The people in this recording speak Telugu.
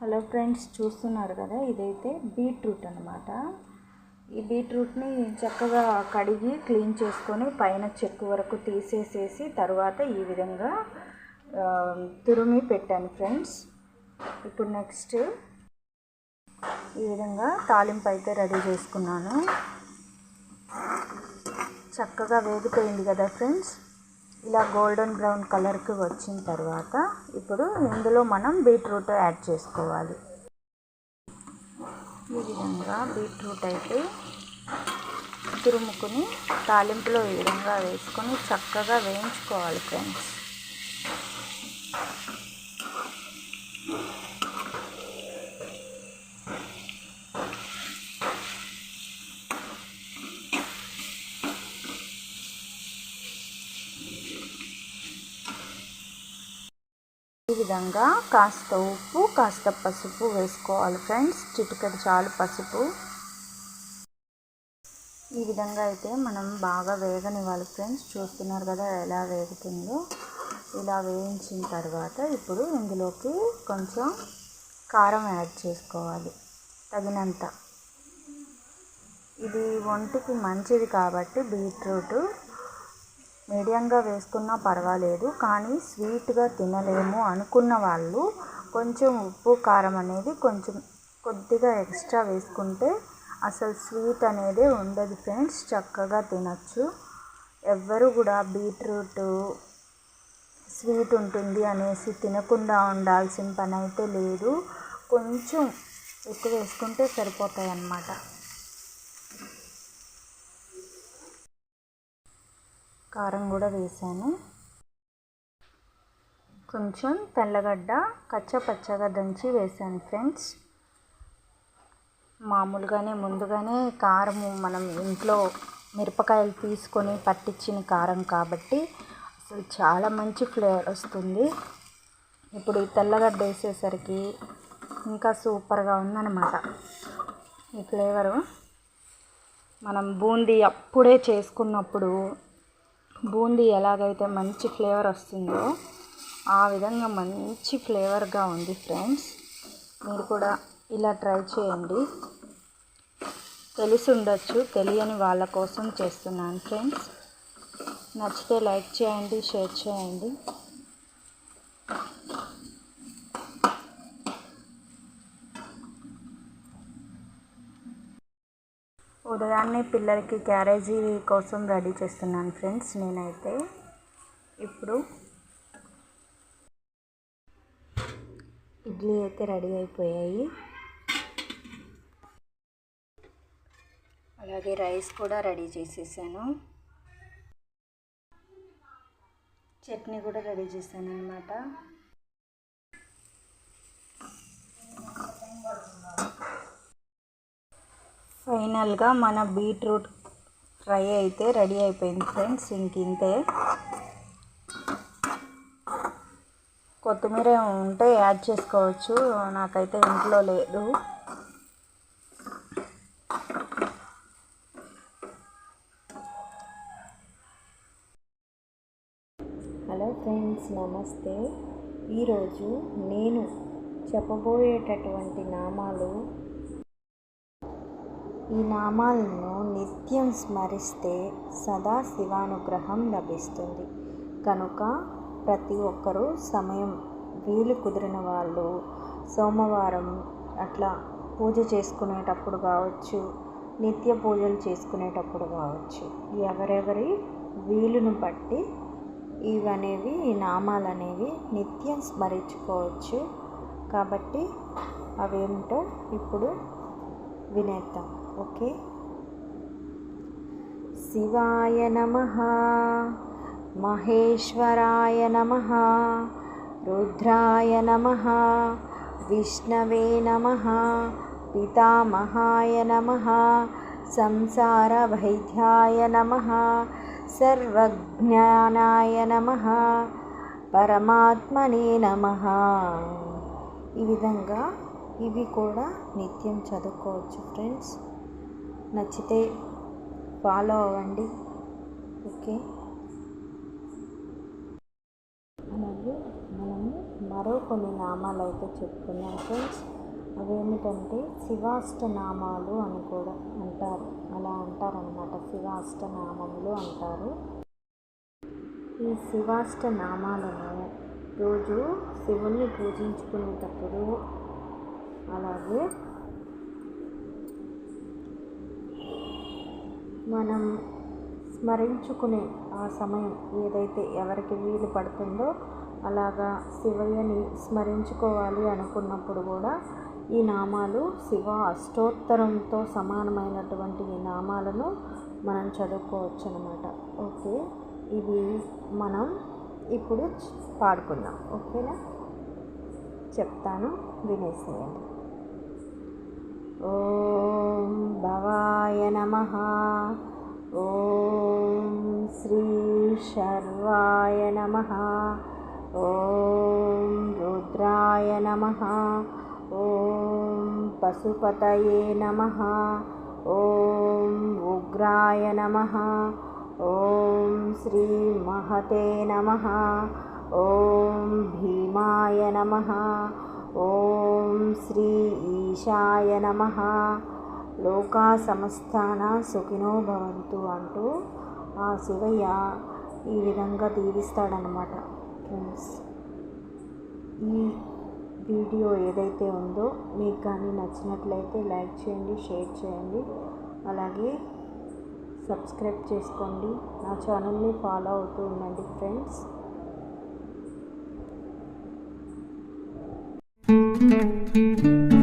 హలో ఫ్రెండ్స్ చూస్తున్నారు కదా? ఇదైతే బీట్రూట్ అనమాట ఈ బీట్రూట్ని చక్కగా కడిగి క్లీన్ చేసుకొని పైన చెక్కు వరకు తీసేసేసి తర్వాత ఈ విధంగా తురిమి పెట్టాను ఫ్రెండ్స్. ఇప్పుడు నెక్స్ట్ ఈ విధంగా తాలింపు అయితే రెడీ చేసుకున్నాను. చక్కగా వేగిపోయింది కదా ఫ్రెండ్స్? ఇలా గోల్డెన్ బ్రౌన్ కలర్కి వచ్చిన తర్వాత ఇప్పుడు ఇందులో మనం బీట్రూట్ యాడ్ చేసుకోవాలి. ఈ విధంగా బీట్రూట్ అయితే తురుముకుని తాలింపులో ఈ విధంగా వేసుకొని చక్కగా వేయించుకోవాలి ఫ్రెండ్స్. విధంగా కాస్త ఉప్పు కాస్త పసుపు వేసుకోవాలి ఫ్రెండ్స్. చిటికెడు చాలు పసుపు. ఈ విధంగా అయితే మనం బాగా వేగనివ్వాలి ఫ్రెండ్స్. చూస్తున్నారు కదా ఎలా వేగుతుందో. ఇలా వేయించిన తర్వాత ఇప్పుడు ఇందులోకి కొంచెం కారం యాడ్ చేసుకోవాలి. తగినంత. ఇది ఒంటికి మంచిది కాబట్టి బీట్రూట్ మీడియంగా వేసుకున్నా పర్వాలేదు కానీ స్వీట్గా తినలేము అనుకున్న వాళ్ళు కొంచెం ఉప్పు కారం అనేది కొంచెం కొద్దిగా ఎక్స్ట్రా వేసుకుంటే అసలు స్వీట్ అనేది ఉండదు ఫ్రెండ్స్ చక్కగా తినచ్చు. ఎవ్వరు కూడా బీట్రూట్ స్వీట్ ఉంటుంది అనేసి తినకుండా ఉండాల్సిన పని అయితే లేదు. కొంచెం ఎక్కువ వేసుకుంటే సరిపోతాయి అన్నమాట కారం కూడా వేసాను. కొంచెం తెల్లగడ్డ కచ్చపచ్చగా దంచి వేసాను ఫ్రెండ్స్. మామూలుగానే ముందుగానే కారము మనం ఇంట్లో మిరపకాయలు తీసుకొని పట్టించిన కారం కాబట్టి అసలు చాలా మంచి ఫ్లేవర్ వస్తుంది. ఇప్పుడు ఈ తెల్లగడ్డ వేసేసరికి ఇంకా సూపర్గా ఉందన్నమాట ఈ ఫ్లేవరు. మనం బూందీ అప్పుడే చేసుకున్నప్పుడు బూందీ ఎలాగైతే మంచి ఫ్లేవర్ వస్తుందో ఆ విధంగా మంచి ఫ్లేవర్గా ఉంది ఫ్రెండ్స్. మీరు కూడా ఇలా ట్రై చేయండి. తెలిసి ఉండొచ్చు తెలియని వాళ్ళ కోసం చేస్తున్నాను ఫ్రెండ్స్. నచ్చితే లైక్ చేయండి షేర్ చేయండి. ఉదయాన్నే పిల్లలకి క్యారేజీ కోసం రెడీ చేస్తున్నాను ఫ్రెండ్స్ నేనైతే ఇప్పుడు ఇడ్లీ అయితే రెడీ అయిపోయాయి. అలాగే రైస్ కూడా రెడీ చేసేసాను. చట్నీ కూడా రెడీ చేశాను అనమాట ఫైనల్గా మన బీట్రూట్ ఫ్రై అయితే రెడీ అయిపోయింది ఫ్రెండ్స్. ఇంక ఇంతే. కొత్తిమీర ఉంటే యాడ్ చేసుకోవచ్చు. నాకైతే ఇంట్లో లేదు. హలో ఫ్రెండ్స్ నమస్తే. ఈరోజు నేను చెప్పబోయేటటువంటి నామాలు ఈ నామాలను నిత్యం స్మరిస్తే సదా శివానుగ్రహం లభిస్తుంది. కనుక ప్రతి ఒక్కరూ సమయం వీలు కుదిరిన వాళ్ళు సోమవారం అట్లా పూజ చేసుకునేటప్పుడు కావచ్చు నిత్య పూజలు చేసుకునేటప్పుడు కావచ్చు ఎవరెవరి వీలును బట్టి ఇవనేవి ఈ నామాలు అనేవి నిత్యం స్మరించుకోవచ్చు. కాబట్టి అవేమిటో ఇప్పుడు వినేద్దాం. ఓకే. శివాయ నమ మహేశ్వరాయ నమ రుద్రాయ నమ విష్ణవే నమ పితామహాయ నమ సంసారవైద్యాయ నమ సర్వజ్ఞానాయ నమ పరమాత్మనే నమ. ఈ విధంగా ఇవి కూడా నిత్యం చదువుకోవచ్చు ఫ్రెండ్స్. నచ్చితే ఫాలో అవ్వండి. ఓకే అలాగే మనము మరో కొన్ని నామాలు అయితే చెప్పుకున్నాం ఫ్రెండ్స్ అవేమిటంటే శివాష్ట నామాలు అని కూడా అంటారు. అలా అంటారనమాట శివాష్ట నామములు అంటారు. ఈ శివాష్ట నామాలను రోజు శివుణ్ణి పూజించుకునేటప్పుడు అలాగే మనం స్మరించుకునే ఆ సమయం ఏదైతే ఎవరికి వీలు పడుతుందో అలాగా శివయ్యని స్మరించుకోవాలి అనుకున్నప్పుడు కూడా ఈ నామాలు శివ అష్టోత్తరంతో సమానమైనటువంటి ఈ నామాలను మనం చదువుకోవచ్చు అనమాట ఓకే ఇవి మనం ఇప్పుడు పాడుకుందాం. ఓకేనా? చెప్తాను వినేసేయండి. ఓ नमः। ॐ ॐशर्वाय नमः। ॐ रुद्राय नमः। ॐ पशुपतये नमः। ॐ उग्राय नमः। ॐ श्रीमहते नमः। ॐ भीमाय नमः। ॐ श्री ईशाय नमः। లోకా సమస్తాన సుఖినో భవంతు అంటూ ఆ శివయ్య ఈ విధంగా దీవిస్తాడనమాట ఫ్రెండ్స్ ఈ వీడియో ఏదైతే ఉందో మీకు కానీ నచ్చినట్లయితే లైక్ చేయండి షేర్ చేయండి. అలాగే సబ్స్క్రైబ్ చేసుకోండి. నా ఛానల్ని ఫాలో అవుతూ ఉండండి ఫ్రెండ్స్. thank you